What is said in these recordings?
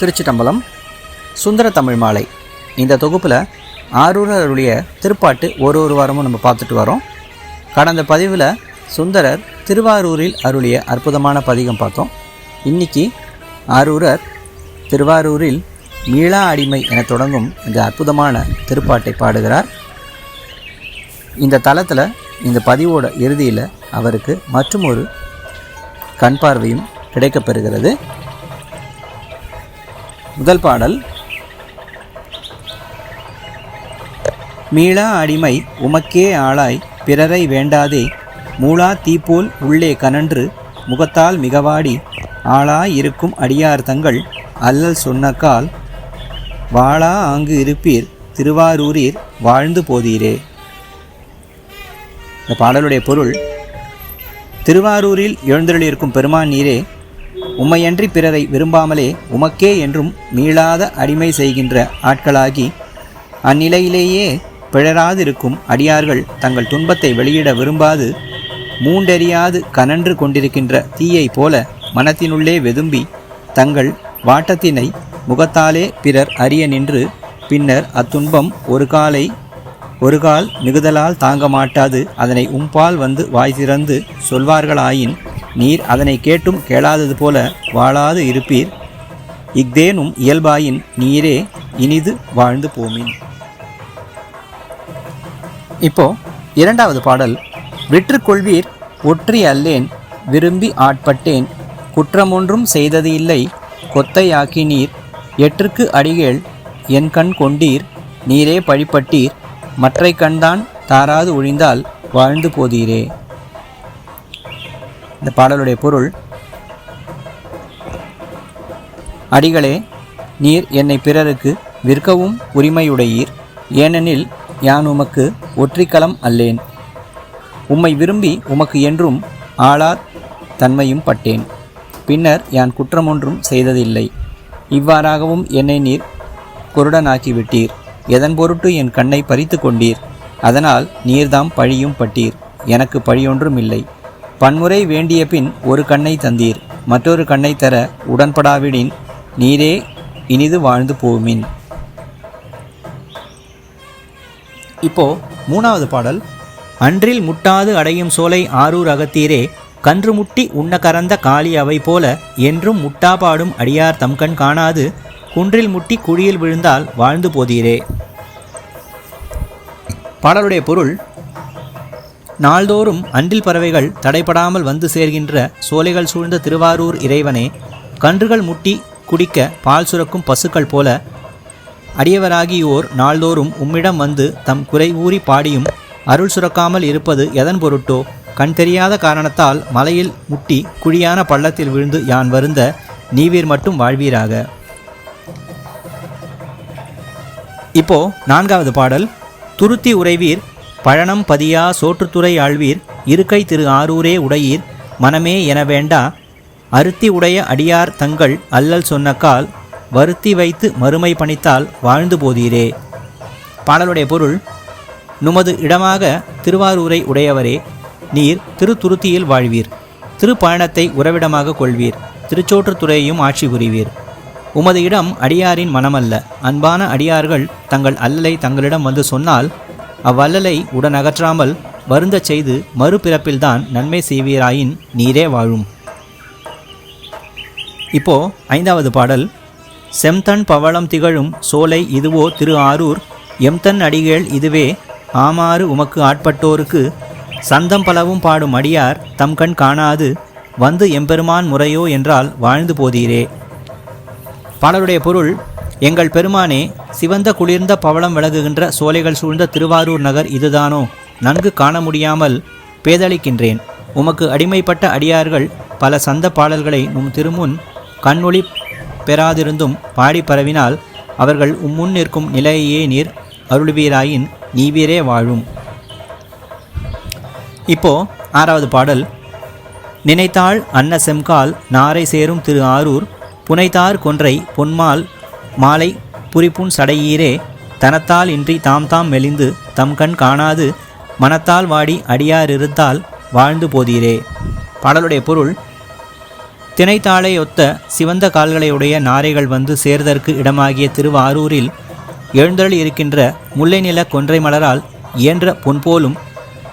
திருச்சிட்டம்பலம் சுந்தர தமிழ் மாலை. இந்த தொகுப்பில் ஆரூரருடைய திருப்பாட்டு ஒரு ஒரு வாரமும் நம்ம பார்த்துட்டு வரோம். கடந்த பதிவில் சுந்தரர் திருவாரூரில் அருளிய அற்புதமான பதிகம் பார்த்தோம். இன்னைக்கு ஆரூரர் திருவாரூரில் மீளா அடிமை என தொடங்கும் இந்த அற்புதமான திருப்பாட்டை பாடுகிறார். இந்த தளத்தில் இந்த பதிவோட இறுதியில் அவருக்கு மற்றும் ஒரு கண் பார்வையும் கிடைக்கப்பெறுகிறது. முதல் பாடல். மீளா அடிமை உமக்கே ஆளாய் பிறரை வேண்டாதே மூளா தீப்போல் உள்ளே கனன்று முகத்தால் மிகவாடி ஆளாய் இருக்கும் அடியார் தங்கள் அல்லல் சொன்னக்கால் வாளா ஆங்கு இருப்பீர் திருவாரூரீர் வாழ்ந்து போதீரே. இந்த பாடலுடைய பொருள் திருவாரூரில் எழுந்தருளியிருக்கும் பெருமான் நீரே உம்மையன்றி பிறரை விரும்பாமலே உமக்கே என்றும் மீளாத அடிமை செய்கின்ற ஆட்களாகி அந்நிலையிலேயே பிழராதிருக்கும் அடியார்கள் தங்கள் துன்பத்தை வெளியிட விரும்பாது மூண்டெறியாது கனன்று கொண்டிருக்கின்ற தீயை போல மனத்தினுள்ளே வெதும்பி தங்கள் வாட்டத்தினை முகத்தாலே பிறர் அறிய நின்று பின்னர் அத்துன்பம் ஒரு காலை ஒரு கால் மிகுதலால் தாங்க மாட்டாது அதனை உம்பால் வந்து வாய் திறந்து சொல்வார்களாயின் நீர் அதனை கேட்டும் கேளாதது போல வாழாது இருப்பீர். இஃதேனும் இயல்பாயின் நீரே இனிது வாழ்ந்து போமின். இப்போ இரண்டாவது பாடல். விற்றுக்கொள்வீர் ஒற்றி அல்லேன் விரும்பி ஆட்பட்டேன் குற்றமொன்றும் செய்தது இல்லை கொத்தையாக்கி நீர் எற்றுக்கு அடிகேள் என் கண் கொண்டீர் நீரே பழிப்பட்டீர் மற்றை கண்தான் தாராது ஒழிந்தால் வாழ்ந்து போதீரே. இந்த பாடலுடைய பொருள் அடிகளே நீர் என்னை பிறருக்கு விற்கவும் உரிமையுடையீர். ஏனெனில் யான் உமக்கு ஒற்றிக்களம் அல்லேன். உம்மை விரும்பி உமக்கு என்றும் ஆளார் தன்மையும் பட்டேன். பின்னர் யான் குற்றமொன்றும் செய்ததில்லை. இவ்வாறாகவும் என்னை நீர் குருடனாக்கிவிட்டீர். எதன் பொருட்டு என் கண்ணை பறித்து கொண்டீர்? அதனால் நீர்தாம் பழியும் பட்டீர். எனக்கு பழியொன்றும் இல்லை. பன்முறை வேண்டிய பின் ஒரு கண்ணை தந்தீர் மற்றொரு கண்ணை தர உடன்படாவிடின் நீரே இனிது வாழ்ந்து போமின். இப்போ மூணாவது பாடல். அன்றில் முட்டாது அடையும் சோலை ஆரூர் அகத்தீரே கன்று முட்டி உண்ண கறந்த காளி அவை போல என்றும் முட்டாபாடும் அடியார் தம்கண் காணாது குன்றில் முட்டி குழியில் விழுந்தால் வாழ்ந்து போதீரே. பாடலுடைய பொருள் நாள்தோறும் அன்றில் பறவைகள் தடைப்படாமல் வந்து சேர்கின்ற சோலைகள் சூழ்ந்த திருவாரூர் இறைவனே கன்றுகள் முட்டி குடிக்க பால் சுரக்கும் பசுக்கள் போல அடியவராகியோர் நாள்தோறும் உம்மிடம் வந்து தம் குறை ஊறி பாடியும் அருள் சுரக்காமல் இருப்பது எதன் பொருட்டோ? கண் தெரியாத காரணத்தால் மலையில் முட்டி குழியான பள்ளத்தில் விழுந்து யான் வருந்த நீவீர் மட்டும் வாழ்வீராக. இப்போ நான்காவது பாடல். துருத்தி உறைவீர் பழனம் பதியா சோற்றுத்துறை ஆழ்வீர் இருக்கை திரு ஆரூரே உடையீர் மனமே என வேண்டா அருத்தி உடைய அடியார் தங்கள் அல்லல் சொன்னக்கால் வருத்தி வைத்து மறுமை பணித்தால் வாழ்ந்து போதீரே. பாடலுடைய பொருள் நுமது இடமாக திருவாரூரை உடையவரே நீர் திருத்துருத்தியில் வாழ்வீர். திருப்பயணத்தை உறவிடமாக கொள்வீர். திருச்சோற்றுத்துறையையும் ஆட்சி புரிவீர். உமது இடம் அடியாரின் மனமல்ல. அன்பான அடியார்கள் தங்கள் அல்லலை தங்களிடம் வந்து சொன்னால் அவ்வல்லலை உடன் அகற்றாமல் வருந்தச் செய்து மறுபிறப்பில்தான் நன்மை செய்வீராயின் நீரே வாழும். இப்போ ஐந்தாவது பாடல். செம்தன் பவளம் திகழும் சோலை இதுவோ திரு ஆரூர் எம்தன் அடிகள் இதுவே ஆமாறு உமக்கு ஆட்பட்டோருக்கு சந்தம் பலவும் பாடும் அடியார் தம் கண் காணாது வந்து எம்பெருமான் முறையோ என்றால் வாழ்ந்து போதீரே. பாடலுடைய பொருள் எங்கள் பெருமானே சிவந்த குளிர்ந்த பவளம் விலகுகின்ற சோலைகள் சூழ்ந்த திருவாரூர் நகர் இதுதானோ? நன்கு காண முடியாமல் பேதளிக்கின்றேன். உமக்கு அடிமைப்பட்ட அடியார்கள் பல சந்த பாடல்களை உம் திருமுன் கண்ணொளி பெறாதிருந்தும் பாடி பரவினால் அவர்கள் உம்முன் நிற்கும் நிலையையே நீர் அருள்வீராயின் நீவீரே வாழும். இப்போ ஆறாவது பாடல். நினைத்தாள் அன்ன செம்கால் நாரை சேரும் திரு ஆரூர் புனைத்தார் கொன்றை பொன்மால் மாலை புரிப்புண் சடையீரே தனத்தால் இன்றி தாம் தாம் மெலிந்து தம் கண் காணாது மனத்தால் வாடி அடியாரிருந்தால் வாழ்ந்து போதீரே. பாடலுடைய பொருள் திணைத்தாளை ஒத்த சிவந்த கால்களையுடைய நாரைகள் வந்து சேர்தற்கு இடமாகிய திருவாரூரில் எழுந்தருள் இருக்கின்ற முல்லை நில கொன்றை மலரால் இயன்ற பொன்போலும்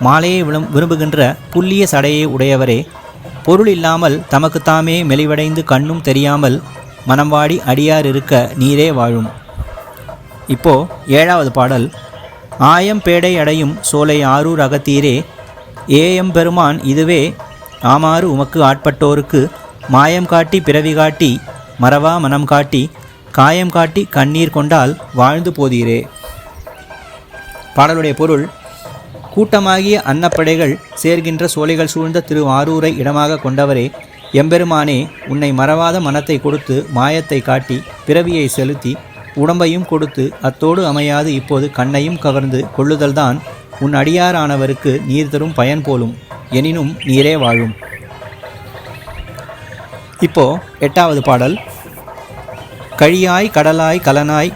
மாலையை விளம் விரும்புகின்ற புல்லிய சடையை உடையவரே. பொருள் இல்லாமல் தமக்குத்தாமே மெலிவடைந்து கண்ணும் தெரியாமல் மனம் வாடி அடியார் இருக்க நீரே வாழும். இப்போ ஏழாவது பாடல். ஆயம் பேடை அடையும் சோலை ஆரூர் அகத்தீரே. ஏஎம் பெருமான் இதுவே ஆமாறு உமக்கு ஆட்பட்டோருக்கு மாயம் காட்டி பிறவி காட்டி மறவா மனம் காட்டி காயம் காட்டி கண்ணீர் கொண்டால் வாழ்ந்து போதீரே. பாடலுடைய பொருள் கூட்டமாகிய அன்னப்படைகள் சேர்கின்ற சோலைகள் சூழ்ந்த திரு ஆரூரை இடமாக கொண்டவரே. எம்பெருமானே உன்னை மறவாத மனத்தை கொடுத்து மாயத்தை காட்டி பிறவியை செலுத்தி உடம்பையும் கொடுத்து அத்தோடு அமையாது இப்போது கண்ணையும் கவர்ந்து கொள்ளுதல்தான் உன் அடியாரானவருக்கு நீர் தரும் பயன் போலும். எனினும் நீரே வாழும். இப்போ எட்டாவது பாடல். கழியாய் கடலாய் கலனாய்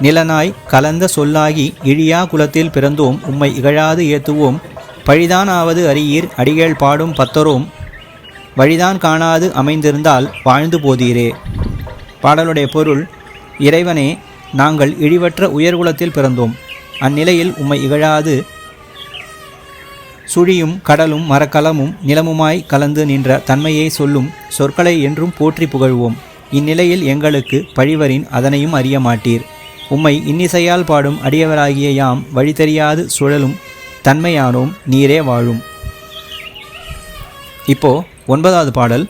நிலனாய் கலந்த சொல்லாகி இழியா குலத்தில் பிறந்தோம். உம்மை இகழாது ஏத்துவோம். பழிதானாவது அறியீர் அடிகள் பாடும் பத்தரோம். வழிதான் காணாது அமைந்திருந்தால் வாழ்ந்து போதீரே. பாடலுடைய பொருள் இறைவனே நாங்கள் இழிவற்ற உயர்குலத்தில் பிறந்தோம். அந்நிலையில் உம்மை இகழாது. சுழியும் கடலும் மரக்கலமும் நிலமுமாய் கலந்து நின்ற தன்மையை சொல்லும் சொற்களை என்றும் போற்றி புகழ்வோம். இந்நிலையில் எங்களுக்கு பழிவரின் அதனையும் அறிய மாட்டீர். உம்மை இன்னிசையால் பாடும் அடியவராகிய யாம் வழி தெரியாது சுழலும் தன்மையானோம் நீரே வாழும். இப்போ ஒன்பதாவது பாடல்.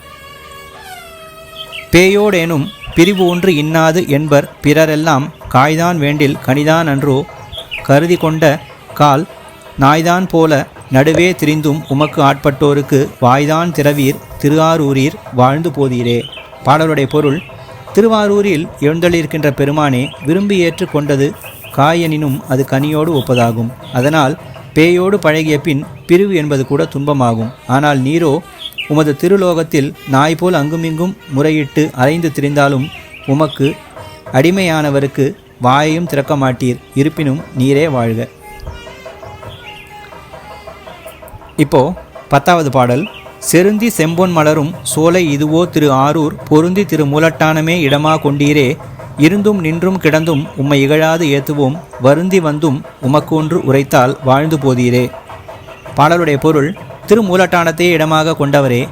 பேயோடேனும் பிரிவு ஒன்று இன்னாது என்பர் பிறரெல்லாம் காய்தான் வேண்டில் கனிதான் அன்றோ கருதி கொண்ட கால் நாய்தான் போல நடுவே திரிந்தும் உமக்கு ஆட்பட்டோருக்கு வாய்தான் திறவீர் திருவாரூரீர் வாழ்ந்து போதீரே. பாடலுடைய பொருள் திருவாரூரில் எழுந்தளிருக்கின்ற பெருமானே விரும்பி ஏற்று கொண்டது காயனினும் அது கனியோடு ஒப்பதாகும். அதனால் பேயோடு பழகிய பின் பிரிவு என்பது கூட துன்பமாகும். ஆனால் நீரோ உமது திருலோகத்தில் நாய் போல் அங்குமிங்கும் முறையிட்டு அலைந்து திரிந்தாலும் உமக்கு அடிமையானவருக்கு வாயையும் திறக்க மாட்டீர் இருப்பினும் நீரே வாழ்க. இப்போ பத்தாவது பாடல். செருந்தி செம்பொன் மலரும் சோலை இதுவோ திரு ஆரூர் பொருந்தி திரு மூலட்டானமே இடமா கொண்டீரே. இருந்தும் நின்றும் கிடந்தும் உம்மை இகழாது ஏத்துவோம். வருந்தி வந்தும் உமக்கு ஒன்று உரைத்தால் வாழ்ந்து போதீரே. பாடலுடைய பொருள் திருமூலட்டானத்தையே இடமாக கொண்டவரே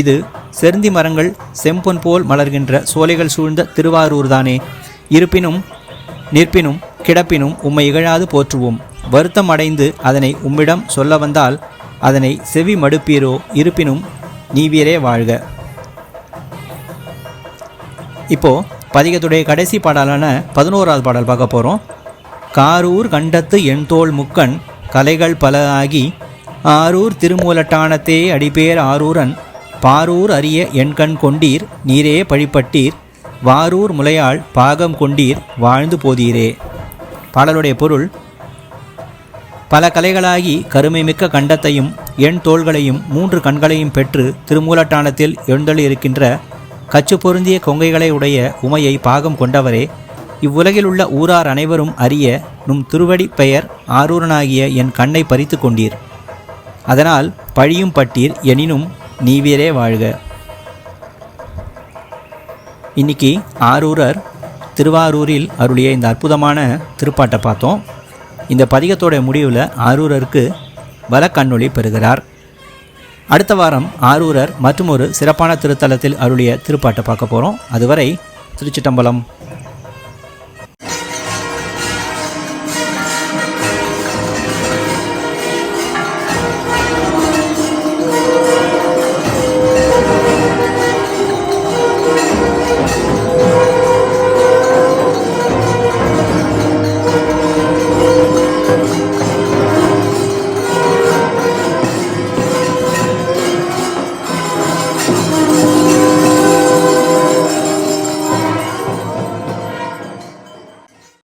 இது செருந்தி மரங்கள் செம்பொன் போல் மலர்கின்ற சோலைகள் சூழ்ந்த திருவாரூர்தானே. இருப்பினும் நிற்பினும் கிடப்பினும் உம்மை இகழாது போற்றுவோம். வருத்தம் அடைந்து அதனை உம்மிடம் சொல்ல வந்தால் அதனை செவி மடுப்பீரோ இருப்பினும் நீவியரே வாழ்க. இப்போ பதிகத்துடைய கடைசி பாடலான பதினோராவது பாடல் பார்க்க போகிறோம் காரூர் கண்டத்து எண்தோள் முக்கண் கலைகள் பல ஆகி ஆரூர் திருமூலட்டானத்தே அடிபேர் ஆரூரன் பாரூர் அரிய எண்கண் கொண்டீர் நீரே பழிப்பட்டீர் வாரூர் முலையாள் பாகம் கொண்டீர் வாழ்ந்து போதீரே. பாடலுடைய பொருள் பல கலைகளாகி கருமை மிக்க கண்டத்தையும் எண் தோள்களையும் மூன்று கண்களையும் பெற்று திருமூலட்டானத்தில் எழுந்தளியிருக்கின்ற கச்சு பொருந்திய கொங்கைகளை உடைய உமையை பாகம் கொண்டவரே இவ்வுலகில் உள்ள ஊரார் அனைவரும் அறிய நும் திருவடி பெயர் ஆரூரனாகிய என் கண்ணை பறித்து கொண்டீர். அதனால் பழியும் பட்டீர் எனினும் நீவீரே வாழ்க. இன்னைக்கு ஆரூரர் திருவாரூரில் அருளிய இந்த அற்புதமான திருப்பாட்டை பார்த்தோம். இந்த பதிகத்தோட முடிவில் ஆரூரருக்கு வலக்கண்ணொளி பெறுகிறார். அடுத்த வாரம் ஆரூரர் மற்றும் ஒரு சிறப்பான திருத்தலத்தில் அருளிய திருப்பாட்டை பார்க்க போகிறோம் அதுவரை திருச்சிட்டம்பலம்.